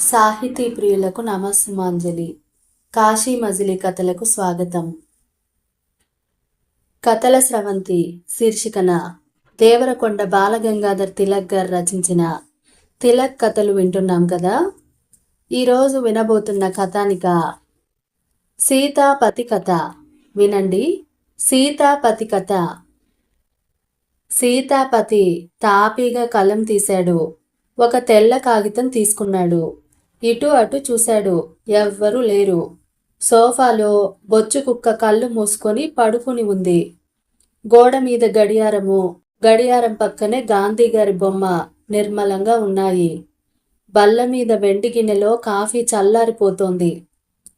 సాహితీ ప్రియులకు నమస్సుమాంజలి. కాశీ మజిలీ కథలకు స్వాగతం. కథల స్రవంతి శీర్షికన దేవరకొండ బాలగంగాధర్ తిలక్ గారు రచించిన తిలక్ కథలు వింటున్నాం కదా? ఈరోజు వినబోతున్న కథానిక సీతాపతి కథ. వినండి. సీతాపతి కథ. సీతాపతి తాపీగా కలం తీశాడు. ఒక తెల్ల కాగితం తీసుకున్నాడు. ఇటు అటు చూశాడు. ఎవ్వరూ లేరు. సోఫాలో బొచ్చు కుక్క కళ్ళు మూసుకొని పడుకుని ఉంది. గోడ మీద గడియారము గడియారం పక్కనే గాంధీ గారి బొమ్మ నిర్మలంగా ఉన్నాయి. బల్ల మీద వెండి గిన్నెలో కాఫీ చల్లారిపోతోంది.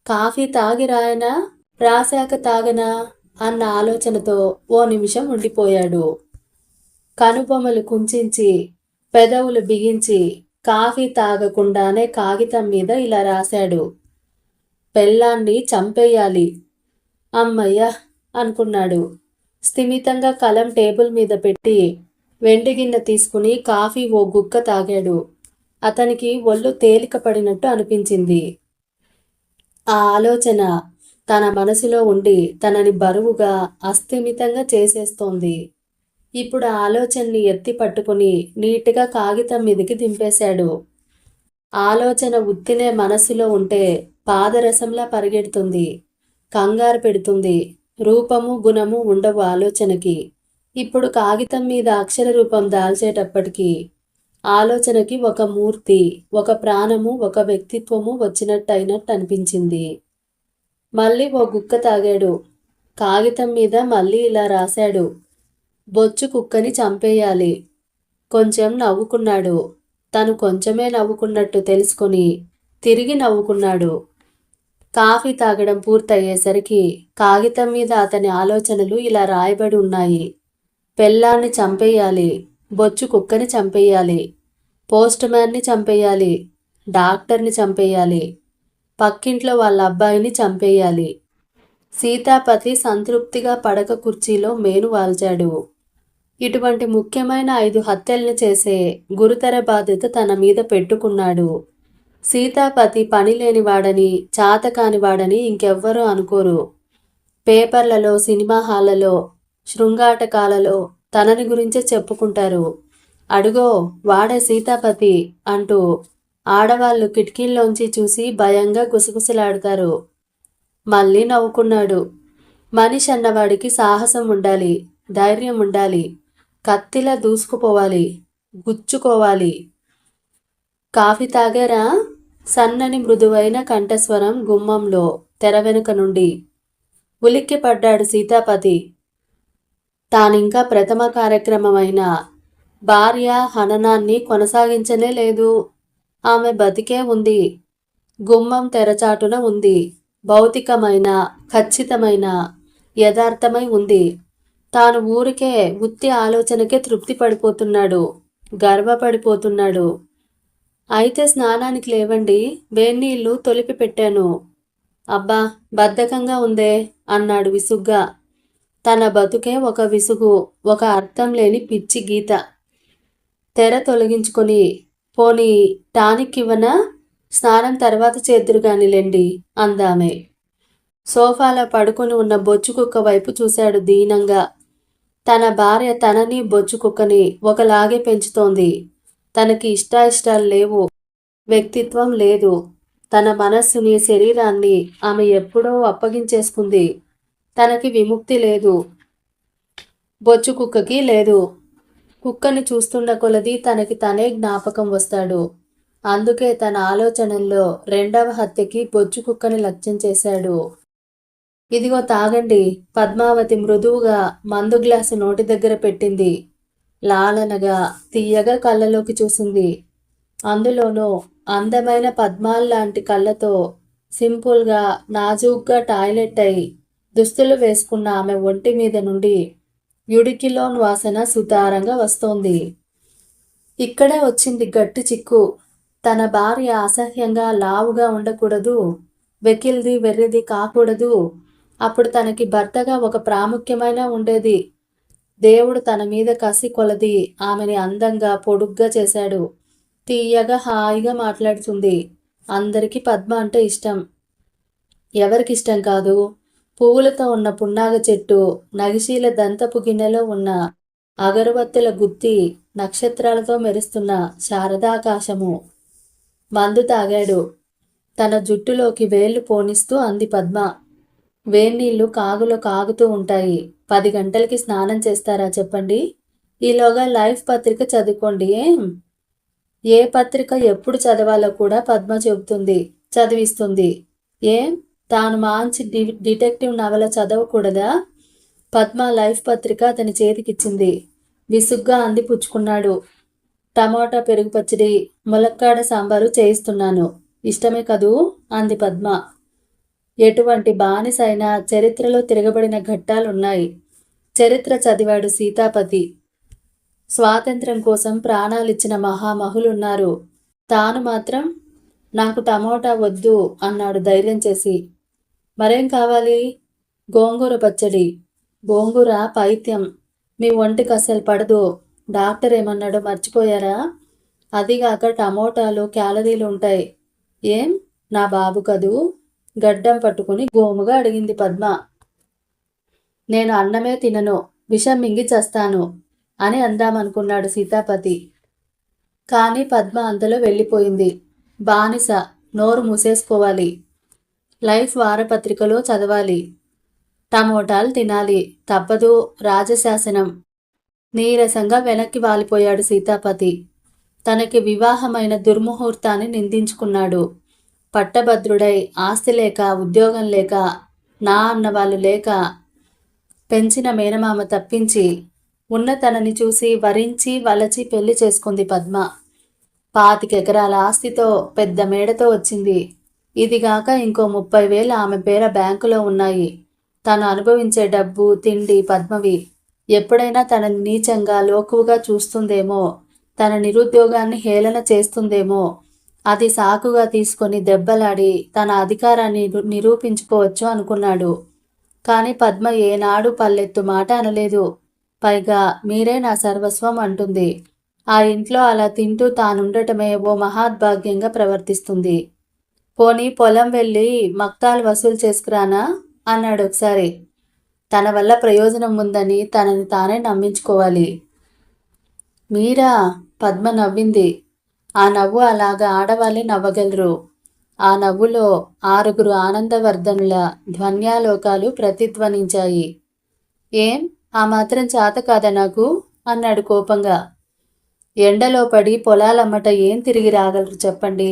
కాఫీ తాగి రాయనా రాశాక తాగనా? అన్న ఆలోచనతో ఓ నిమిషం ఉండిపోయాడు. కనుబొమ్మలు కుంచించి పెదవులు బిగించి కాఫీ తాగకుండానే కాగితం మీద ఇలా రాశాడు. పెళ్ళాన్ని చంపేయాలి. అమ్మయ్య! అనుకున్నాడు. స్థిమితంగా కలం టేబుల్ మీద పెట్టి వెండి గిన్నె తీసుకుని కాఫీ ఓ గుక్క తాగాడు. అతనికి ఒళ్ళు తేలిక పడినట్టు అనిపించింది. ఆ ఆలోచన తన మనసులో ఉండి తనని బరువుగా అస్థిమితంగా చేసేస్తోంది. ఇప్పుడు ఆలోచనని ఎత్తి పట్టుకుని నీట్గా కాగితం మీదకి దింపేశాడు. ఆలోచన ఉత్తినే మనసులో ఉంటే పాదరసంలా పరిగెడుతుంది. కంగారు పెడుతుంది. రూపము గుణము ఉండవు ఆలోచనకి. ఇప్పుడు కాగితం మీద అక్షర రూపం దాల్చేటప్పటికి ఆలోచనకి ఒక మూర్తి ఒక ప్రాణము ఒక వ్యక్తిత్వము వచ్చినట్టు అయినట్టు అనిపించింది. మళ్ళీ ఓ గుక్క తాగాడు. కాగితం మీద మళ్ళీ ఇలా రాశాడు. బొచ్చు కుక్కని చంపేయాలి. కొంచెం నవ్వుకున్నాడు. తను కొంచెమే నవ్వుకున్నట్టు తెలుసుకొని తిరిగి నవ్వుకున్నాడు. కాఫీ తాగడం పూర్తయ్యేసరికి కాగితం మీద అతని ఆలోచనలు ఇలా రాయబడి ఉన్నాయి. పెళ్ళాన్ని చంపేయాలి బొచ్చు కుక్కని చంపేయాలి పోస్ట్ మ్యాన్ని చంపేయాలి డాక్టర్ని చంపేయాలి పక్కింట్లో వాళ్ళ అబ్బాయిని చంపేయాలి సీతాపతి సంతృప్తిగా పడక కుర్చీలో మేను వాల్చాడు. ఇటువంటి ముఖ్యమైన ఐదు హత్యల్ని చేసే గురుతర బాధ్యత తన మీద పెట్టుకున్నాడు. సీతాపతి పని లేనివాడని చాతకానివాడని ఇంకెవ్వరూ అనుకోరు. పేపర్లలో సినిమా హాళ్ళలో శృంగాటకాలలో తనని గురించే చెప్పుకుంటారు. అడుగో వాడే సీతాపతి అంటూ ఆడవాళ్ళు కిటికీల్లోంచి చూసి భయంగా గుసగుసలాడతారు. మళ్ళీ నవ్వుకున్నాడు. మనిషి అన్నవాడికి సాహసం ఉండాలి ధైర్యం ఉండాలి కత్తిలా దూసుకుపోవాలి గుచ్చుకోవాలి. కాఫీ తాగారా? సన్నని మృదువైన కంఠస్వరం గుమ్మంలో తెర వెనుక నుండి. ఉలిక్కి పడ్డాడు సీతాపతి. తానింకా ప్రథమ కార్యక్రమమైన భార్య హననాన్ని కొనసాగించనే లేదు. ఆమె బతికే ఉంది. గుమ్మం తెరచాటున ఉంది. భౌతికమైన ఖచ్చితమైన యథార్థమై ఉంది. తాను ఊరికే ఉత్తి ఆలోచనకే తృప్తి పడిపోతున్నాడు గర్వపడిపోతున్నాడు. అయితే స్నానానికి లేవండి వేన్నీళ్ళు తొలిపి పెట్టాను. అబ్బా బద్ధకంగా ఉందే అన్నాడు విసుగ్గా. తన బతుకే ఒక విసుగు ఒక అర్థం లేని పిచ్చి గీత. తెర తొలగించుకొని పోనీ టానిక్ ఇవ్వనా? స్నానం తర్వాత చేద్దురు గానిలేండి అందామే. సోఫాలో పడుకుని ఉన్న బొచ్చు కుక్క వైపు చూశాడు దీనంగా. తన భార్య తనని బొచ్చు కుక్కని ఒకలాగే పెంచుతోంది. తనకి ఇష్టాయిష్టాలు లేవు. వ్యక్తిత్వం లేదు. తన మనస్సుని శరీరాన్ని ఆమె ఎప్పుడో అప్పగించేసుకుంది. తనకి విముక్తి లేదు. బొచ్చు కుక్కకి లేదు. కుక్కని చూస్తున్న కొలది తనకి తనే జ్ఞాపకం వస్తాడు. అందుకే తన ఆలోచనల్లో రెండవ హత్యకి బొచ్చు కుక్కని లక్ష్యం చేశాడు. ఇదిగో తాగండి. పద్మావతి మృదువుగా మందు గ్లాసు నోటి దగ్గర పెట్టింది. లాలనగా తీయగా కళ్ళలోకి చూసింది. అందులోనూ అందమైన పద్మాల్లాంటి కళ్ళతో సింపుల్గా నాజూగ్గా టాయిలెట్ అయి దుస్తులు వేసుకున్న ఆమె ఒంటి మీద నుండి యుడికిలోన్ వాసన సుతారంగా వస్తోంది. ఇక్కడే వచ్చింది గట్టి చిక్కు. తన భార్య అసహ్యంగా లావుగా ఉండకూడదు వెకిల్ది వెర్రిది కాకూడదు. అప్పుడు తనకి భర్తగా ఒక ప్రాముఖ్యమైన ఉండేది. దేవుడు తన మీద కసి కొలది. ఆమెని అందంగా పొడుగ్గా చేశాడు. తీయగా హాయిగా మాట్లాడుతుంది. అందరికీ పద్మ అంటే ఇష్టం. ఎవరికిష్టం కాదు? పువ్వులతో ఉన్న పున్నాగ చెట్టు నగిశీల దంతపు గిన్నెలో ఉన్న అగరుబత్తుల గుత్తి నక్షత్రాలతో మెరుస్తున్న శారదాకాశము. మందు తాగాడు. తన జుట్టులోకి వేళ్ళు పోనిస్తూ అంది పద్మ. వేన్నీళ్ళు కాగులో కాగుతూ ఉంటాయి. పది గంటలకి స్నానం చేస్తారా చెప్పండి? ఈలోగా లైఫ్ పత్రిక చదువుకోండి ఏం? ఏ పత్రిక ఎప్పుడు చదవాలో కూడా పద్మ చెబుతుంది చదివిస్తుంది. ఏం? తాను మంచి డి డిటెక్టివ్ నవల చదవకూడదా? పద్మ లైఫ్ పత్రిక అతని చేతికిచ్చింది. విసుగ్గా అంది పుచ్చుకున్నాడు. టమాటా పెరుగు పచ్చడి ములక్కాడ సాంబారు చేయిస్తున్నాను. ఇష్టమే కదూ? అంది పద్మ. ఎటువంటి బానిసైనా చరిత్రలో తిరగబడిన ఘట్టాలున్నాయి. చరిత్ర చదివాడు సీతాపతి. స్వాతంత్రం కోసం ప్రాణాలిచ్చిన మహామహులున్నారు. తాను మాత్రం నాకు టమోటా వద్దు అన్నాడు ధైర్యం చేసి. మరేం కావాలి? గోంగూర పచ్చడి. గోంగూర పైత్యం. మీ ఒంటికి అస్సలు పడదు. డాక్టర్ ఏమన్నాడో మర్చిపోయారా? అదిగాక టమోటాలు క్యాలరీలు ఉంటాయి. ఏం? నా బాబు కదూ? గడ్డం పట్టుకుని గోముగా అడిగింది పద్మ. నేను అన్నమే తినను విషం మింగి చస్తాను అని అందామనుకున్నాడు సీతాపతి. కానీ పద్మ అంతలో వెళ్ళిపోయింది. బానిస నోరు మూసేసుకోవాలి. లైఫ్ వారపత్రికలో చదవాలి. టమోటాలు తినాలి తప్పదు రాజశాసనం. నీరసంగా వెనక్కి వాలిపోయాడు సీతాపతి. తనకి వివాహమైన దుర్ముహూర్తాన్ని నిందించుకున్నాడు. పట్టభద్రుడై ఆస్తి లేక ఉద్యోగం లేక నా అన్న వాళ్ళు లేక పెంచిన మేనమామ తప్పించి ఉన్న తనని చూసి వరించి వలచి పెళ్ళి చేసుకుంది పద్మ. పాతికెకరాల ఆస్తితో పెద్ద మేడతో వచ్చింది. ఇదిగాక ఇంకో ముప్పై వేలు ఆమె పేర బ్యాంకులో ఉన్నాయి. తను అనుభవించే డబ్బు తిండి పద్మవి ఎప్పుడైనా తనని నీచంగా లోకువుగా చూస్తుందేమో తన నిరుద్యోగాన్ని హేళన చేస్తుందేమో. అది సాకుగా తీసుకొని దెబ్బలాడి తన అధికారాన్ని నిరూపించుకోవచ్చు అనుకున్నాడు. కానీ పద్మ ఏనాడు పల్లెత్తు మాట అనలేదు. పైగా మీరే నా సర్వస్వం అంటుంది. ఆ ఇంట్లో అలా తింటూ తానుండటమే ఓ మహాద్భాగ్యంగా ప్రవర్తిస్తుంది. పోనీ పొలం వెళ్ళి మక్తాలు వసూలు చేసుకురానా? అన్నాడు ఒకసారి. తన వల్ల ప్రయోజనం ఉందని తనని తానే నమ్మించుకోవాలి. మీరా? పద్మ నవ్వింది. ఆ నవ్వు అలాగా ఆడవాళ్ళే నవ్వగలరు. ఆ నవ్వులో ఆరుగురు ఆనందవర్ధనుల ధ్వన్యాలోకాలు ప్రతిధ్వనించాయి. ఏం? ఆ మాత్రం చేత కాదా నాకు? అన్నాడు కోపంగా. ఎండలో పడి పొలాలమ్మట ఏం తిరిగి రాగలరు చెప్పండి.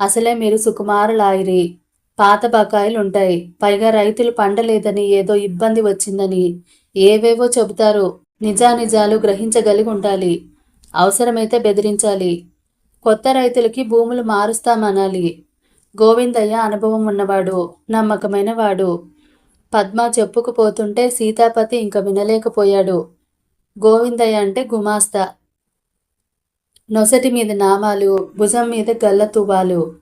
అసలే మీరు సుకుమారులాయిరి పాత బకాయిలు ఉంటాయి పైగా రైతులు పండలేదని ఏదో ఇబ్బంది వచ్చిందని ఏవేవో చెబుతారు. నిజానిజాలు గ్రహించగలిగి ఉండాలి అవసరమైతే బెదిరించాలి. కొత్త రైతులకి భూములు మారుస్తామనాలి. గోవిందయ్య అనుభవం ఉన్నవాడు నమ్మకమైన వాడు. పద్మ చెప్పుకుపోతుంటే సీతాపతి ఇంక వినలేకపోయాడు. గోవిందయ్య అంటే గుమాస్తా. నొసటి మీద నామాలు భుజం మీద గల్ల తువ్వాలు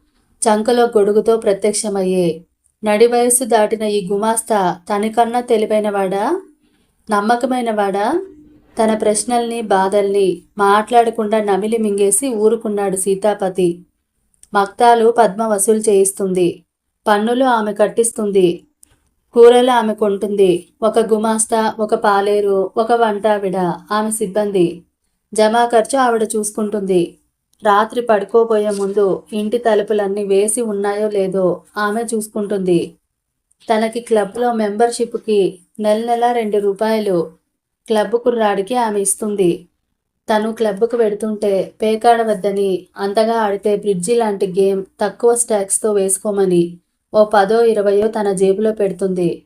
చంకలో గొడుగుతో ప్రత్యక్షమయ్యే. నడి వయస్సు దాటిన ఈ గుమాస్తా తనకన్నా తెలివైనవాడా? నమ్మకమైనవాడా? తన ప్రశ్నల్ని బాధల్ని మాట్లాడకుండా నమిలి మింగేసి ఊరుకున్నాడు సీతాపతి. మక్తాలు పద్మ వసూలు చేయిస్తుంది. పన్నులు ఆమె కట్టిస్తుంది. కూరలు ఆమె కొంటుంది. ఒక గుమాస్తా ఒక పాలేరు ఒక వంటావిడ ఆమె సిబ్బంది. జమా ఖర్చు ఆవిడ చూసుకుంటుంది. రాత్రి పడుకోబోయే ముందు ఇంటి తలుపులన్నీ వేసి ఉన్నాయో లేదో ఆమె చూసుకుంటుంది. తనకి క్లబ్లో మెంబర్షిప్కి నెల నెల రెండు రూపాయలు క్లబ్ కుర్రాడికి ఆమె ఇస్తుంది. తను క్లబ్కు వెడుతుంటే పేకాడవద్దని అంతగా ఆడితే బ్రిడ్జి లాంటి గేమ్ తక్కువ స్టాక్స్తో వేసుకోమని ఓ పదో ఇరవయో తన జేబులో పెడుతుంది.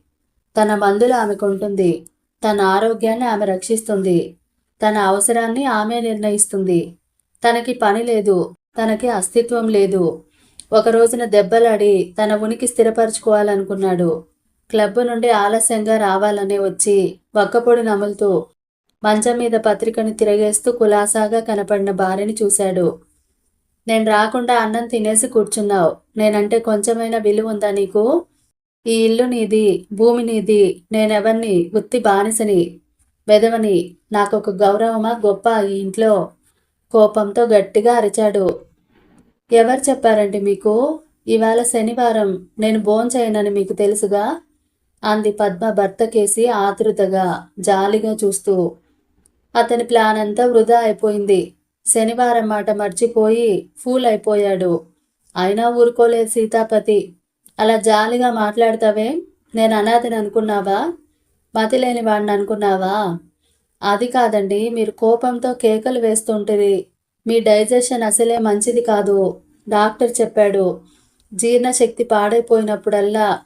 తన మందులు ఆమె కొంటుంది. తన ఆరోగ్యాన్ని ఆమె రక్షిస్తుంది. తన అవసరాన్ని ఆమె నిర్ణయిస్తుంది. తనకి పని లేదు. తనకి అస్తిత్వం లేదు. ఒక రోజున దెబ్బలాడి తన ఉనికి స్థిరపరచుకోవాలనుకున్నాడు. క్లబ్ నుండి ఆలస్యంగా రావాలనే వచ్చి వక్కపొడి నములుతూ మంచం మీద పత్రికను తిరగేస్తూ కులాసాగా కనపడిన భార్యని చూశాడు. నేను రాకుండా అన్నం తినేసి కూర్చున్నావు. నేనంటే కొంచెమైనా విలువ ఉందా నీకు? ఈ ఇల్లు నీది భూమి నీది. నేనెవరిని? గుత్తి బానిసని. వెదవని. నాకొక గౌరవమా గొప్ప ఈ ఇంట్లో? కోపంతో గట్టిగా అరిచాడు. ఎవరు చెప్పారండి మీకు? ఇవాళ శనివారం. నేను భోంచేయనని మీకు తెలుసుగా? అంది పద్మ భర్తకేసి ఆతృతగా జాలిగా చూస్తూ. అతని ప్లాన్ అంతా వృధా అయిపోయింది. శనివారం మాట మర్చిపోయి ఫూల్ అయిపోయాడు అయినా ఊరుకోలేదు సీతాపతి. అలా జాలిగా మాట్లాడతావే? నేను అనాథని అనుకున్నావా? మతి లేని వాడిని అనుకున్నావా? అది కాదండి మీరు కోపంతో కేకలు వేస్తుంటుంది. మీ డైజెషన్ అసలే మంచిది కాదు డాక్టర్ చెప్పాడు. జీర్ణశక్తి పాడైపోయినప్పుడల్లా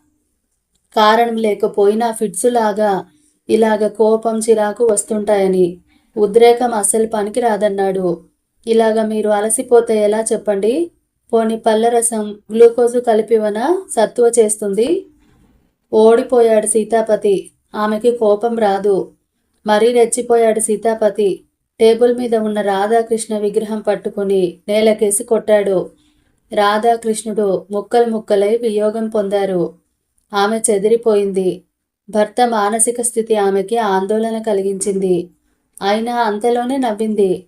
కారణం లేకపోయినా ఫిట్స్ లాగా ఇలాగ కోపం చిరాకు వస్తుంటాయని. ఉద్రేకం అస్సలు పనికిరాదన్నాడు. ఇలాగ మీరు అలసిపోతే ఎలా చెప్పండి? పోని పళ్ళరసం గ్లూకోజు కలిపివన? సత్తువ చేస్తుంది. ఓడిపోయాడు సీతాపతి. ఆమెకి కోపం రాదు. మరీ రెచ్చిపోయాడు సీతాపతి. టేబుల్ మీద ఉన్న రాధాకృష్ణ విగ్రహం పట్టుకుని నేలకేసి కొట్టాడు. రాధాకృష్ణుడు ముక్కలు ముక్కలై వియోగం పొందారు. ఆమె చెదిరిపోయింది. భర్త మానసిక స్థితి ఆమెకి ఆందోళన కలిగించింది. అయినా అంతలోనే నవ్వింది.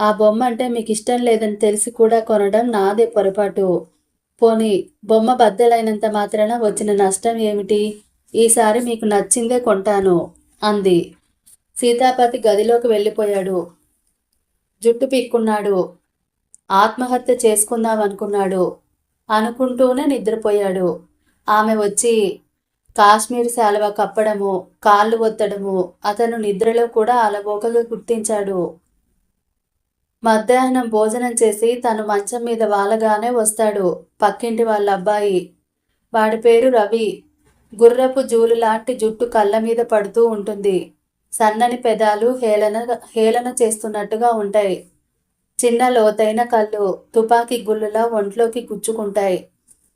ఆ బొమ్మ అంటే మీకు ఇష్టం లేదని తెలిసి కూడా కొనడం నాదే పొరపాటు. పోనీ బొమ్మ బద్దలైనంత మాత్రాన వచ్చిన నష్టం ఏమిటి? ఈసారి మీకు నచ్చిందే కొంటాను అంది. సీతాపతి గదిలోకి వెళ్ళిపోయాడు. జుట్టు పీక్కున్నాడు. ఆత్మహత్య చేసుకుందాం అనుకున్నాడు అనుకుంటూనే నిద్రపోయాడు. ఆమె వచ్చి కాశ్మీర్ శాలువ కప్పడము కాళ్ళు ఒత్తడము అతను నిద్రలో కూడా అలవోకగా గుర్తించాడు. మధ్యాహ్నం భోజనం చేసి తను మంచం మీద వాలగానే వస్తాడు. పక్కింటి వాళ్ళ అబ్బాయి వాడి పేరు రవి. గుర్రపు జూలు లాంటి జుట్టు కళ్ళ మీద పడుతూ ఉంటుంది. సన్నని పెదాలు హేళన హేళన చేస్తున్నట్టుగా ఉంటాయి. చిన్న లోతైన కళ్ళు తుపాకీ గుళ్ళులా ఒంట్లోకి గుచ్చుకుంటాయి.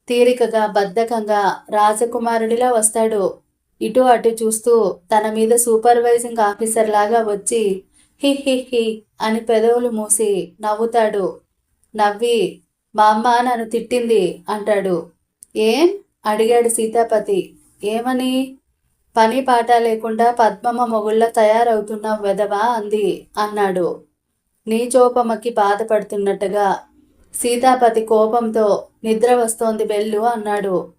తీరికగా బద్ధకంగా రాజకుమారుడిలా వస్తాడు. ఇటు అటు చూస్తూ తన మీద సూపర్వైజింగ్ ఆఫీసర్ లాగా వచ్చి హి హి హి అని పెదవులు మూసి నవ్వుతాడు. నవ్వి మా అమ్మ నన్ను తిట్టింది అంటాడు. ఏం? అడిగాడు సీతాపతి. ఏమని? పని పాట లేకుండా పద్మమ్మ మొగుళ్ళ తయారవుతున్నావు వెదవా అంది అన్నాడు. నీచోపమ్మకి బాధపడుతున్నట్టుగా. సీతాపతి కోపంతో నిద్ర వస్తోంది బెల్లు అన్నాడు.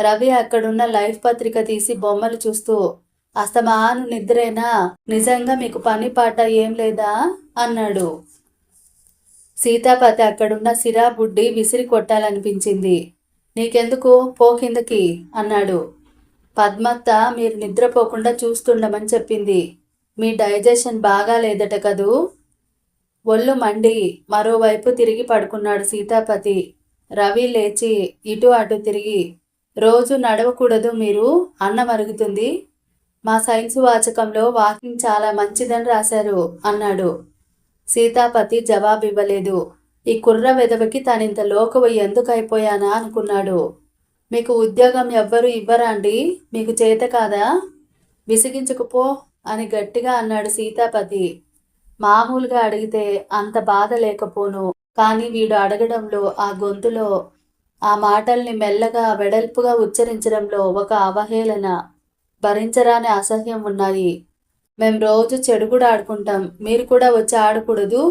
రవి అక్కడున్న లైఫ్ పత్రిక తీసి బొమ్మలు చూస్తూ అస్తమాను నిద్రేనా? నిజంగా మీకు పని పాట ఏం లేదా? అన్నాడు. సీతాపతి అక్కడున్న సిరా బుడ్డి విసిరి కొట్టాలనిపించింది. నీకెందుకు? పో కిందకి అన్నాడు. పద్మత్త మీరు నిద్రపోకుండా చూస్తుండమని చెప్పింది. మీ డైజెషన్ బాగా లేదట కదూ? ఒళ్ళు మండి మరోవైపు తిరిగి పడుకున్నాడు సీతాపతి. రవి లేచి ఇటు అటు తిరిగి రోజు నడవకూడదు మీరు అన్నం అరుగుతుంది మా సైన్స్ వాచకంలో వాకింగ్ చాలా మంచిదని రాశారు అన్నాడు. సీతాపతి జవాబు ఇవ్వలేదు ఈ కుర్ర వెదవకి తనింత లోకవ ఎందుకు అనుకున్నాడు. మీకు ఉద్యోగం ఎవ్వరు ఇవ్వరా అండి మీకు చేత కాదా? విసిగించుకుపో అని గట్టిగా అన్నాడు సీతాపతి. మామూలుగా అడిగితే అంత బాధ లేకపోను కానీ వీడు అడగడంలో ఆ గొంతులో ఆ మాటల్ని మెల్లగా వెడల్పుగా ఉచ్చరించడంలో ఒక అవహేళన. భరించరాని అసహ్యం ఉన్నాయి మేం రోజు చెడు కూడా ఆడుకుంటాం. మీరు కూడా వచ్చి ఆడకూడదు?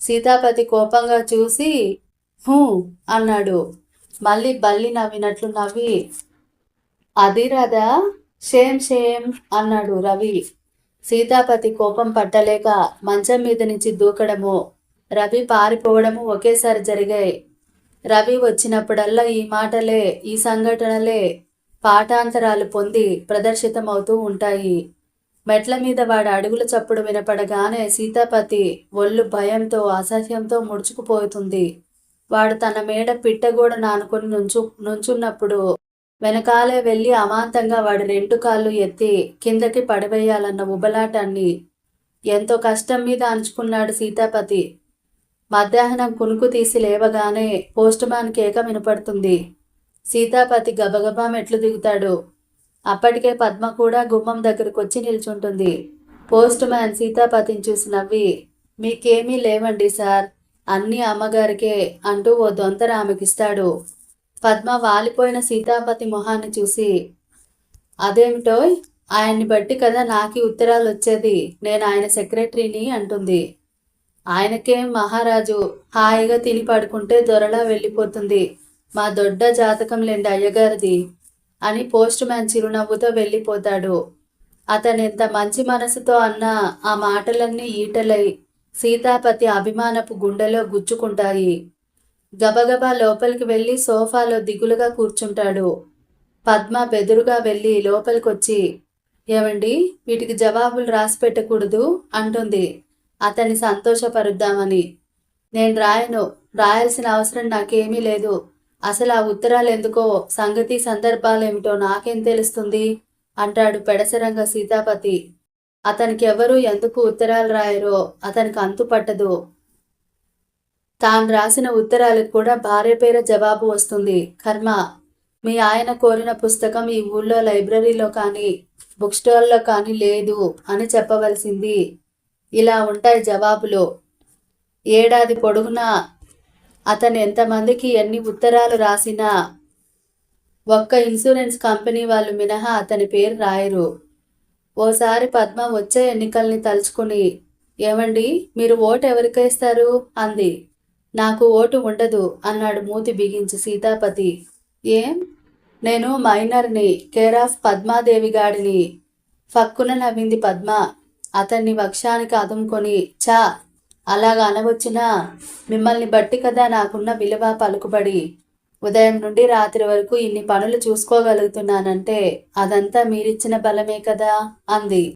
సీతాపతి కోపంగా చూసి హూ అన్నాడు. మళ్ళీ బల్లి నవ్వినట్లు నవ్వి అది రాదా షేమ్ షేమ్ అన్నాడు రవి. సీతాపతి కోపం పట్టలేక మంచం మీద నుంచి దూకడము రవి పారిపోవడము ఒకేసారి జరిగాయి. రవి వచ్చినప్పుడల్లా ఈ మాటలే ఈ సంఘటనలే పాఠాంతరాలు పొంది ప్రదర్శితమవుతూ ఉంటాయి. మెట్ల మీద వాడి అడుగుల చప్పుడు వినపడగానే సీతాపతి ఒళ్ళు భయంతో అసహ్యంతో ముడుచుకుపోతుంది. వాడు తన మేడ పిట్టగోడ నానుకొని నుంచు నుంచున్నప్పుడు వెనకాలే వెళ్ళి అమాంతంగా వాడి రెండు కాళ్ళు ఎత్తి కిందకి పడివేయాలన్న ఉబలాటాన్ని ఎంతో కష్టం మీద అంచుకున్నాడు సీతాపతి. మధ్యాహ్నం కునుకు తీసి లేవగానే పోస్ట్ మ్యాన్ కేక వినపడుతుంది. సీతాపతి గబగబా మెట్లు దిగుతాడు. అప్పటికే పద్మ కూడా గుమ్మం దగ్గరకు వచ్చి నిల్చుంటుంది. పోస్ట్ మ్యాన్ సీతాపతిని చూసి నవ్వి మీకేమీ లేవండి సార్. అన్నీ అమ్మగారికే అంటూ ఓ దొంతర ఆమెకిస్తాడు. పద్మ వాలిపోయిన సీతాపతి మొహాన్ని చూసి అదేమిటో ఆయన్ని బట్టి కదా నాకి ఉత్తరాలు వచ్చేది నేను ఆయన సెక్రటరీని అంటుంది. ఆయనకేం మహారాజు హాయిగా తిని పడుకుంటే దొరలా వెళ్ళిపోతుంది. మా దొడ్డ జాతకం లేండి అయ్యగారిది అని పోస్ట్ మ్యాన్ చిరునవ్వుతో వెళ్ళిపోతాడు. అతను ఎంత మంచి మనసుతో అన్నా ఆ మాటలన్నీ ఈటలై సీతాపతి అభిమానపు గుండెలో గుచ్చుకుంటాయి. గబగబా లోపలికి వెళ్ళి సోఫాలో దిగులుగా కూర్చుంటాడు. పద్మ బెదురుగా వెళ్ళి లోపలికొచ్చి ఏమండి వీటికి జవాబులు రాసి పెట్టకూడదు అంటుంది. అతన్ని సంతోషపరుద్దామని. నేను రాయను రాయాల్సిన అవసరం నాకేమీ లేదు. అసలు ఆ ఉత్తరాలు ఎందుకో సంగతి సందర్భాలేమిటో నాకేం తెలుస్తుంది? అంటాడు పెడసరంగ సీతాపతి. అతనికి ఎవరు ఎందుకు ఉత్తరాలు రాయరో అతనికి అంతు పట్టదు. తాను రాసిన ఉత్తరాలకు కూడా భార్య పేర జవాబు వస్తుంది. కర్మ మీ ఆయన కోరిన పుస్తకం ఈ ఊళ్ళో లైబ్రరీలో కానీ బుక్ స్టాల్లో కానీ లేదు అని చెప్పవలసింది. ఇలా ఉంటాయి జవాబులు. ఏడాది పొడుగునా అతను ఎంతమందికి ఎన్ని ఉత్తరాలు రాసినా ఒక్క ఇన్సూరెన్స్ కంపెనీ వాళ్ళు మినహా అతని పేరు రాయరు. ఓసారి పద్మ వచ్చే ఎన్నికల్ని తలుచుకుని ఏమండి మీరు ఓటు ఎవరికేస్తారు అంది. నాకు ఓటు ఉండదు అన్నాడు మూతి బిగించి సీతాపతి. ఏం? నేను మైనర్ని కేర్ ఆఫ్ పద్మాదేవి గాడిని ఫక్కున నవ్వింది పద్మ. అతన్ని వక్షానికి అదుముకొని చా అలాగ అనవచ్చునా? మిమ్మల్ని బట్టి కదా నాకున్న విలువ పలుకుబడి. ఉదయం నుండి రాత్రి వరకు ఇన్ని పనులు చూసుకోగలుగుతున్నానంటే అదంతా మీరిచ్చిన బలమే కదా? అంది.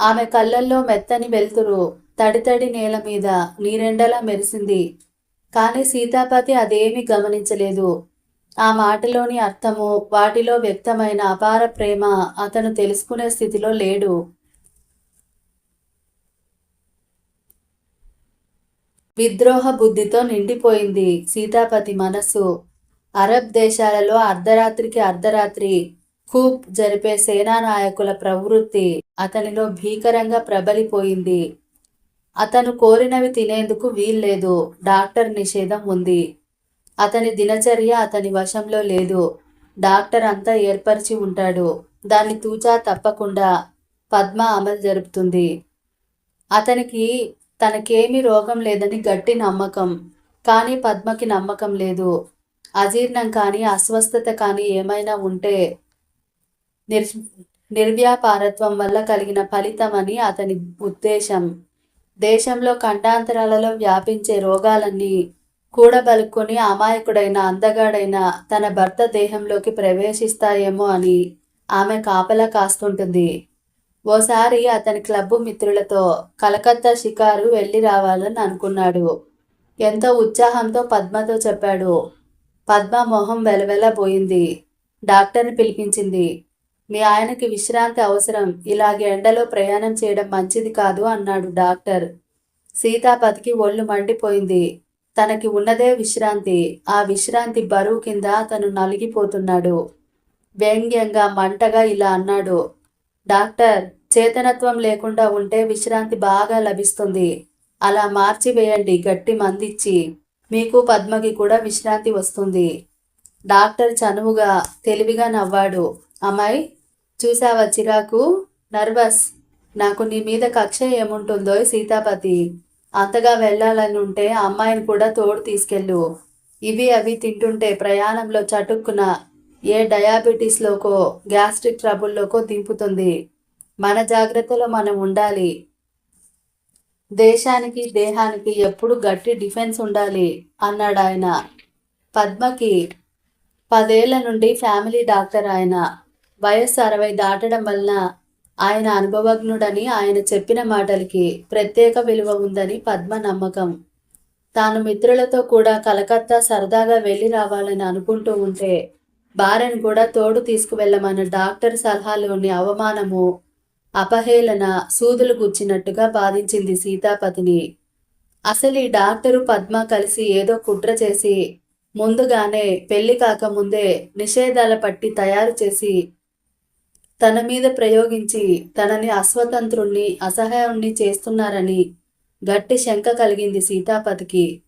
ఆమె కళ్ళల్లో మెత్తని వెలుతురు. తడితడి నేల మీద నీరెండలా మెరిసింది. కానీ సీతాపతి అదేమీ గమనించలేదు. ఆ మాటలోని అర్థము వాటిలో వ్యక్తమైన అపార ప్రేమ అతను తెలుసుకునే స్థితిలో లేడు. విద్రోహ బుద్ధితో నిండిపోయింది సీతాపతి మనస్సు. అరబ్ దేశాలలో అర్ధరాత్రికి అర్ధరాత్రి కూప్ జరిపే సేనా నాయకుల ప్రవృత్తి అతనిలో భీకరంగా ప్రబలిపోయింది. అతను కోరినవి తినేందుకు వీల్లేదు. డాక్టర్ నిషేధం ఉంది. అతని దినచర్య అతని వశంలో లేదు. డాక్టర్ అంతా ఏర్పరిచి ఉంటాడు. దాన్ని తూచా తప్పకుండా పద్మ అమలు జరుపుతుంది. అతనికి తనకేమీ రోగం లేదని గట్టి నమ్మకం కానీ పద్మకి నమ్మకం లేదు. అజీర్ణం కానీ అస్వస్థత కానీ ఏమైనా ఉంటే నిర్ నిర్వ్యాపారత్వం వల్ల కలిగిన ఫలితం అని అతని ఉద్దేశం. దేశంలో ఖండాంతరాలలో వ్యాపించే రోగాలన్నీ కూడబలుక్కొని అమాయకుడైన అందగాడైన తన భర్త దేహంలోకి ప్రవేశిస్తాయేమో అని ఆమె కాపలా కాస్తుంటుంది. ఓసారి అతని క్లబ్బు మిత్రులతో కలకత్తా షికారు వెళ్ళి రావాలని అనుకున్నాడు. ఎంతో ఉత్సాహంతో పద్మతో చెప్పాడు పద్మ మొహం వెలవెలబోయింది. డాక్టర్ని పిలిపించింది. మీ ఆయనకి విశ్రాంతి అవసరం. ఇలాగే ఎండలో ప్రయాణం చేయడం మంచిది కాదు అన్నాడు డాక్టర్. సీతాపతికి ఒళ్ళు మండిపోయింది. తనకి ఉన్నదే విశ్రాంతి. ఆ విశ్రాంతి బరువు కింద తను నలిగిపోతున్నాడు. వ్యంగ్యంగా మంటగా ఇలా అన్నాడు డాక్టర్ చేతనత్వం లేకుండా ఉంటే విశ్రాంతి బాగా లభిస్తుంది. అలా మార్చివేయండి గట్టి మందిచ్చి. మీకు పద్మకి కూడా విశ్రాంతి వస్తుంది. డాక్టర్ చనువుగా తెలివిగా నవ్వాడు. అమ్మాయి చూసావా చిరాకు? నర్వస్. నాకు నీ మీద కక్ష ఏముంటుందో సీతాపతి. అంతగా వెళ్ళాలని ఉంటే అమ్మాయిని కూడా తోడు తీసుకెళ్ళు. ఇవి అవి తింటుంటే ప్రయాణంలో చటుక్కున ఏ డయాబెటీస్లోకో గ్యాస్ట్రిక్ ట్రబుల్లోకో దింపుతుంది. మన జాగ్రత్తలో మనం ఉండాలి. దేశానికి దేహానికి ఎప్పుడు గట్టి డిఫెన్స్ ఉండాలి అన్నాడు ఆయన. పద్మకి పదేళ్ళ నుండి ఫ్యామిలీ డాక్టర్ ఆయన. వయస్సు అరవై దాటడం వలన ఆయన అనుభవజ్ఞుడని ఆయన చెప్పిన మాటలకి ప్రత్యేక విలువ ఉందని పద్మ నమ్మకం. తాను మిత్రులతో కూడా కలకత్తా సరదాగా వెళ్ళి రావాలని అనుకుంటూ ఉంటే భార్యను కూడా తోడు తీసుకువెళ్ళమన్న డాక్టర్ సలహాలోని అవమానము అపహేళన సూదులు గుచ్చినట్టుగా బాధించింది సీతాపతిని. అసలు ఈ డాక్టరు పద్మ కలిసి ఏదో కుట్ర చేసి ముందుగానే పెళ్ళి కాకముందే నిషేధాల పట్టి తయారు చేసి తన మీద ప్రయోగించి తనని అస్వతంత్రుణ్ణి అసహాయుణ్ణి చేస్తున్నారని గట్టి శంక కలిగింది సీతాపతికి.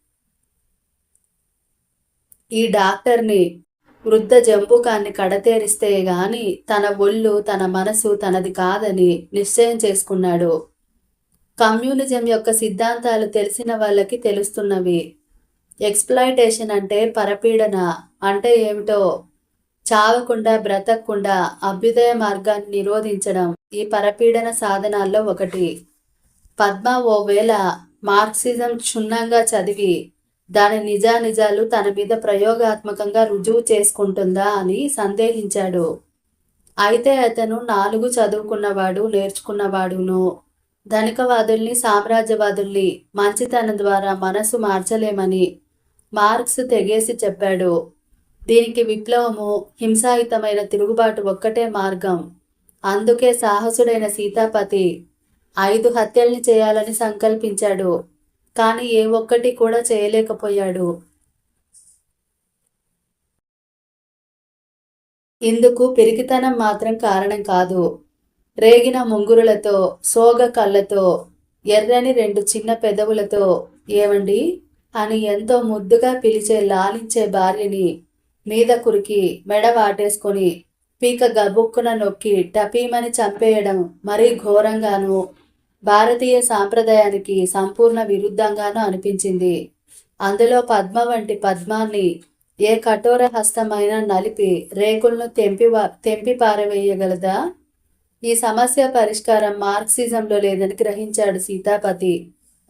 ఈ డాక్టర్ని వృద్ధ జంబుకాన్ని కడతేరిస్తే గాని తన ఒళ్ళు తన మనసు తనది కాదని నిశ్చయం చేసుకున్నాడు. కమ్యూనిజం యొక్క సిద్ధాంతాలు తెలిసిన వాళ్ళకి తెలుస్తున్నవి. ఎక్స్ప్లాయిటేషన్ అంటే పరపీడన అంటే ఏమిటో? చావకుండా బ్రతకకుండా అభ్యుదయ మార్గాన్ని నిరోధించడం ఈ పరపీడన సాధనాల్లో ఒకటి. పద్మ ఓవేళ మార్క్సిజం క్షుణ్ణంగా చదివి దాని నిజానిజాలు తన మీద ప్రయోగాత్మకంగా రుజువు చేసుకుంటుందా అని సందేహించాడు. అయితే అతను నాలుగు చదువుకున్నవాడు నేర్చుకున్నవాడును. ధనికవాదుల్ని సామ్రాజ్యవాదుల్ని మంచితనం ద్వారా మనసు మార్చలేమని మార్క్స్ తెగేసి చెప్పాడు. దీనికి విప్లవము హింసాయుతమైన తిరుగుబాటు ఒక్కటే మార్గం. అందుకే సాహసుడైన సీతాపతి ఐదు హత్యల్ని చేయాలని సంకల్పించాడు. కానీ ఏ ఒక్కటి కూడా చేయలేకపోయాడు. ఇందుకు పిరికితనం మాత్రం కారణం కాదు. రేగిన ముంగురులతో సోగ కళ్ళతో ఎర్రని రెండు చిన్న పెదవులతో ఏవండి? అని ఎంతో ముద్దుగా పిలిచే లాలించే భార్యని మీద కురికి మెడ వాటేసుకొని పీక గబుక్కున నొక్కి టపీమని చంపేయడం మరీ ఘోరంగాను. భారతీయ సాంప్రదాయానికి సంపూర్ణ విరుద్ధంగానూ అనిపించింది. అందులో పద్మ వంటి పద్మాన్ని ఏ కఠోర హస్తమైనా నలిపి రేకులను తెంపి తెంపి పారవేయగలదా? ఈ సమస్య పరిష్కారం మార్క్సిజంలో లేదని గ్రహించాడు సీతాపతి.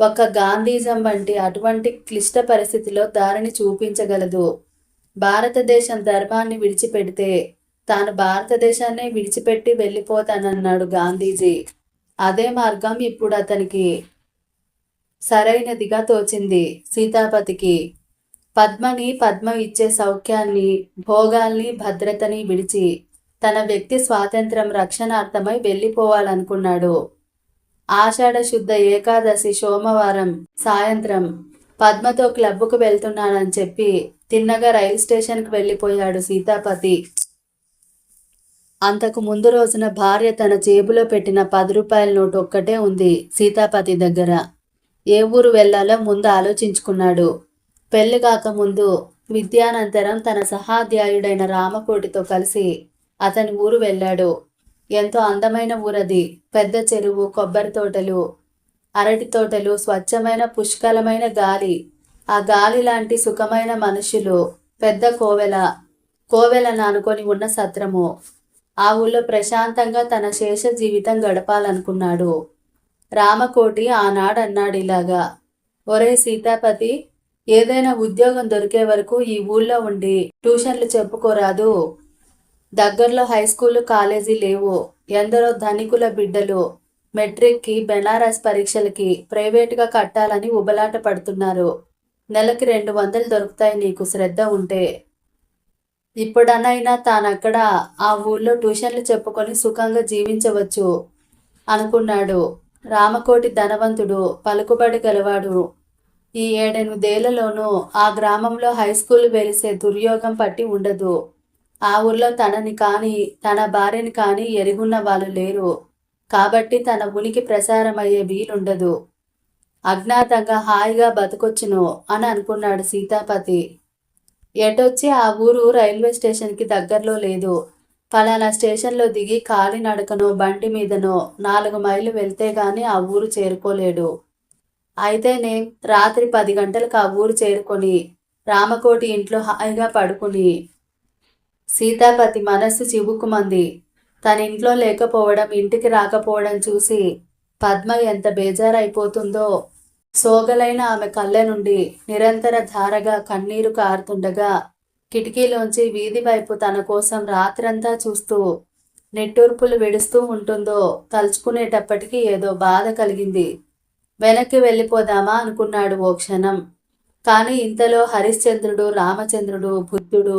ఒక గాంధీజం వంటి అటువంటి క్లిష్ట పరిస్థితిలో దారిని చూపించగలదు. భారతదేశం ధర్మాన్ని విడిచిపెడితే తాను భారతదేశాన్ని విడిచిపెట్టి వెళ్ళిపోతానన్నాడు గాంధీజీ. అదే మార్గం ఇప్పుడు అతనికి సరైనదిగా తోచింది. సీతాపతికి పద్మని పద్మ ఇచ్చే సౌఖ్యాన్ని భోగాల్ని భద్రతని విడిచి తన వ్యక్తి స్వాతంత్రం రక్షణార్థమై వెళ్ళిపోవాలనుకున్నాడు. ఆషాఢ శుద్ధ ఏకాదశి సోమవారం సాయంత్రం పద్మతో క్లబ్కు వెళ్తున్నానని చెప్పి తిన్నగా రైలు స్టేషన్కి వెళ్ళిపోయాడు సీతాపతి. అంతకు ముందు రోజున భార్య తన జేబులో పెట్టిన పది రూపాయల నోటు ఒక్కటే ఉంది సీతాపతి దగ్గర. ఏ ఊరు వెళ్ళాలో ముందు ఆలోచించుకున్నాడు. పెళ్ళి కాకముందు విద్యానంతరం తన సహాధ్యాయుడైన రామకోటితో కలిసి అతని ఊరు వెళ్ళాడు. ఎంతో అందమైన ఊరది. పెద్ద చెరువు కొబ్బరి తోటలు అరటి తోటలు స్వచ్ఛమైన పుష్కలమైన గాలి ఆ గాలి లాంటి సుఖమైన మనుషులు పెద్ద కోవెల కోవెలను అనుకొని ఉన్న సత్రము. ఆ ఊళ్ళో ప్రశాంతంగా తన శేష జీవితం గడపాలనుకున్నాడు. రామకోటి ఆనాడు అన్నాడు ఇలాగా ఒరే సీతాపతి ఏదైనా ఉద్యోగం దొరికే వరకు ఈ ఊళ్ళో ఉండి ట్యూషన్లు చెప్పుకోరాదు. దగ్గరలో హై స్కూల్ కాలేజీ లేవు. ఎందరో ధనికుల బిడ్డలు మెట్రిక్కి బెనారస్ పరీక్షలకి ప్రైవేటుగా కట్టాలని ఉబలాట పడుతున్నారు. నెలకి రెండు వందలు దొరుకుతాయి నీకు శ్రద్ధ ఉంటే. ఇప్పుడనైనా తానక్కడ ఆ ఊళ్ళో ట్యూషన్లు చెప్పుకొని సుఖంగా జీవించవచ్చు అనుకున్నాడు. రామకోటి ధనవంతుడు పలుకుబడి గలవాడు. ఈ ఏడెనిమిదేళ్ళలోనూ ఆ గ్రామంలో హై స్కూల్ వెలిసే దుర్యోగం పట్టి ఉండదు. ఆ ఊర్లో తనని కానీ తన భార్యని కానీ ఎరుగున్న వాళ్ళు లేరు. కాబట్టి తన ఉనికి ప్రసారమయ్యే వీలుండదు. అజ్ఞాతంగా హాయిగా బతకొచ్చును అని అనుకున్నాడు సీతాపతి. ఎటొచ్చి ఆ ఊరు రైల్వే స్టేషన్కి దగ్గరలో లేదు. ఫలానా స్టేషన్లో దిగి కాలినడకనో బండి మీదనో నాలుగు మైళ్ళు వెళ్తే గాని ఆ ఊరు చేరుకోలేడు. అయితేనే రాత్రి పది గంటలకు ఆ ఊరు చేరుకొని రామకోటి ఇంట్లో హాయిగా పడుకుని సీతాపతి మనస్సు చివుకుమంది తన ఇంట్లో లేకపోవడం ఇంటికి రాకపోవడం చూసి పద్మ ఎంత బేజారైపోతుందో సోగలైన ఆమె కళ్ళ నుండి నిరంతర ధారగా కన్నీరు కారుతుండగా కిటికీలోంచి వీధి వైపు తన కోసం రాత్రంతా చూస్తూ నిట్టూర్పులు విడుస్తూ ఉంటుందో తలుచుకునేటప్పటికీ ఏదో బాధ కలిగింది. వెనక్కి వెళ్ళిపోదామా అనుకున్నాడు ఓ క్షణం. కానీ ఇంతలో హరిశ్చంద్రుడు రామచంద్రుడు బుద్ధుడు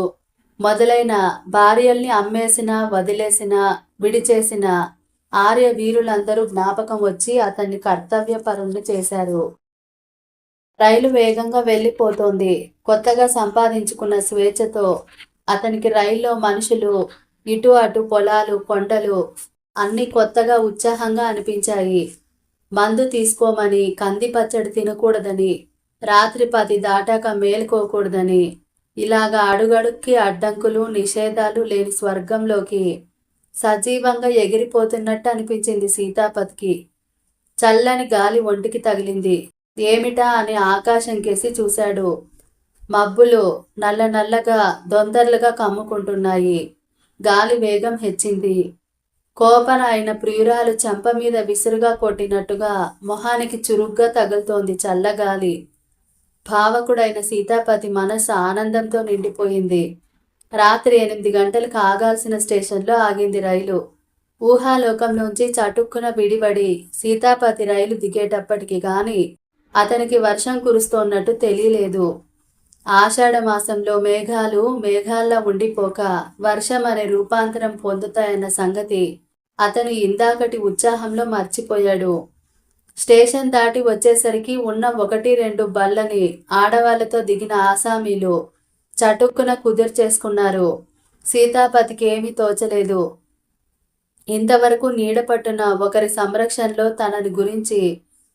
మొదలైన భార్యల్ని అమ్మేసిన వదిలేసిన విడిచేసిన ఆర్య వీరులందరూ జ్ఞాపకం వచ్చి అతన్ని కర్తవ్యపరుణ్ణి చేశారు. రైలు వేగంగా వెళ్ళిపోతోంది. కొత్తగా సంపాదించుకున్న స్వేచ్ఛతో అతనికి రైల్లో మనుషులు ఇటు అటు పొలాలు కొండలు అన్ని కొత్తగా ఉత్సాహంగా అనిపించాయి. మందు తీసుకోమని కంది పచ్చడి తినకూడదని రాత్రి పది దాటాక మేలుకోకూడదని ఇలాగా అడుగడుక్కి అడ్డంకులు నిషేధాలు లేని స్వర్గంలోకి సజీవంగా ఎగిరిపోతున్నట్టు అనిపించింది సీతాపతికి. చల్లని గాలి ఒంటికి తగిలింది. ఏమిటా అని ఆకాశం కేసి చూశాడు. మబ్బులు నల్ల నల్లగా దొందర్లుగా కమ్ముకుంటున్నాయి. గాలి వేగం హెచ్చింది. కోపన అయిన ప్రియురాలు చెంప మీద విసురుగా కొట్టినట్టుగా మొహానికి చురుగ్గా తగులుతోంది చల్లగాలి భావకుడైన సీతాపతి మనస్సు ఆనందంతో నిండిపోయింది. రాత్రి ఎనిమిది గంటలకు ఆగాల్సిన స్టేషన్లో ఆగింది రైలు. ఊహాలోకం నుంచి చటుక్కున విడివడి సీతాపతి రైలు దిగేటప్పటికి గాని అతనికి వర్షం కురుస్తోన్నట్టు తెలియలేదు. ఆషాఢ మాసంలో మేఘాలు మేఘాల్లా ఉండిపోక వర్షం అనే రూపాంతరం పొందుతాయన్న సంగతి అతను ఇందాకటి ఉత్సాహంలో మర్చిపోయాడు. స్టేషన్ దాటి వచ్చేసరికి ఉన్న ఒకటి రెండు బళ్ళని ఆడవాళ్ళతో దిగిన ఆసామీలు చటుక్కున కుదిర్చేసుకున్నారు సీతాపతికి ఏమీ తోచలేదు. ఇంతవరకు నీడపట్టున ఒకరి సంరక్షణలో తనని గురించి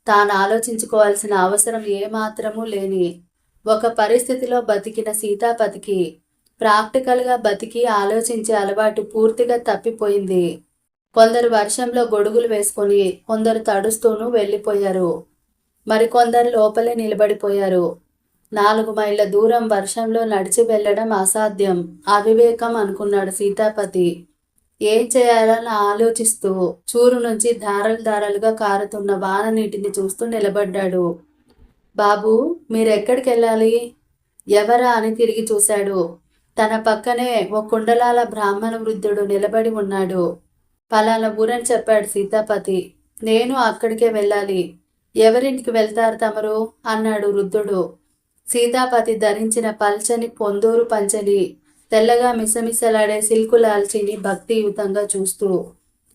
తాను ఆలోచించుకోవాల్సిన అవసరం ఏమాత్రమూ లేని ఒక పరిస్థితిలో బతికిన సీతాపతికి ప్రాక్టికల్గా బతికి ఆలోచించే అలవాటు పూర్తిగా తప్పిపోయింది. కొందరు వర్షంలో గొడుగులు వేసుకొని కొందరు తడుస్తూనూ వెళ్ళిపోయారు. మరికొందరు లోపలే నిలబడిపోయారు. నాలుగు మైళ్ళ దూరం వర్షంలో నడిచి వెళ్ళడం అసాధ్యం అవివేకం అనుకున్నాడు సీతాపతి. ఏం చేయాలని ఆలోచిస్తూ చూరు నుంచి ధారలు ధారలుగా కారుతున్న వాన నీటిని చూస్తూ నిలబడ్డాడు. బాబు మీరెక్కడికి వెళ్ళాలి ఎవరా? అని తిరిగి చూశాడు. తన పక్కనే ఓ కుండలాల బ్రాహ్మణ వృద్ధుడు నిలబడి ఉన్నాడు. పలానా ఊరని చెప్పాడు సీతాపతి. నేను అక్కడికే వెళ్ళాలి. ఎవరింటికి వెళ్తారు తమరు? అన్నాడు వృద్ధుడు. సీతాపతి ధరించిన పల్చని పొందూరు పంచని తెల్లగా మిసమిసలాడే సిల్కులాల్చిని భక్తియుతంగా చూస్తూ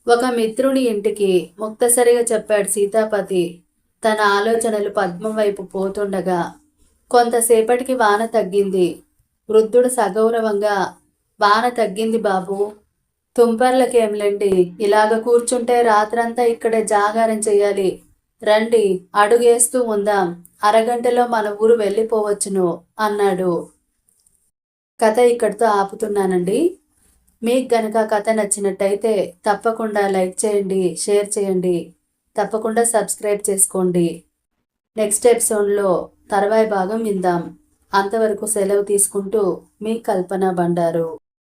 ఒక మిత్రుడి ఇంటికి ముక్తసరిగా చెప్పాడు సీతాపతి. తన ఆలోచనలు పద్మం వైపు పోతుండగా కొంతసేపటికి వాన తగ్గింది. వృద్ధుడు సగౌరవంగా వాన తగ్గింది బాబు. తుంపర్లకేంలేండి? ఇలాగ కూర్చుంటే రాత్రంతా ఇక్కడే జాగారం చేయాలి రండి అడుగేస్తూ ఉందాం. అరగంటలో మన ఊరు వెళ్ళిపోవచ్చును అన్నాడు. కథ ఇక్కడితో ఆపుతున్నానండి. మీకు గనక కథ నచ్చినట్టయితే తప్పకుండా లైక్ చేయండి షేర్ చేయండి తప్పకుండా సబ్స్క్రైబ్ చేసుకోండి. నెక్స్ట్ ఎపిసోడ్లో తర్వాయి భాగం విందాం. అంతవరకు సెలవు తీసుకుంటూ మీ కల్పన బండారు.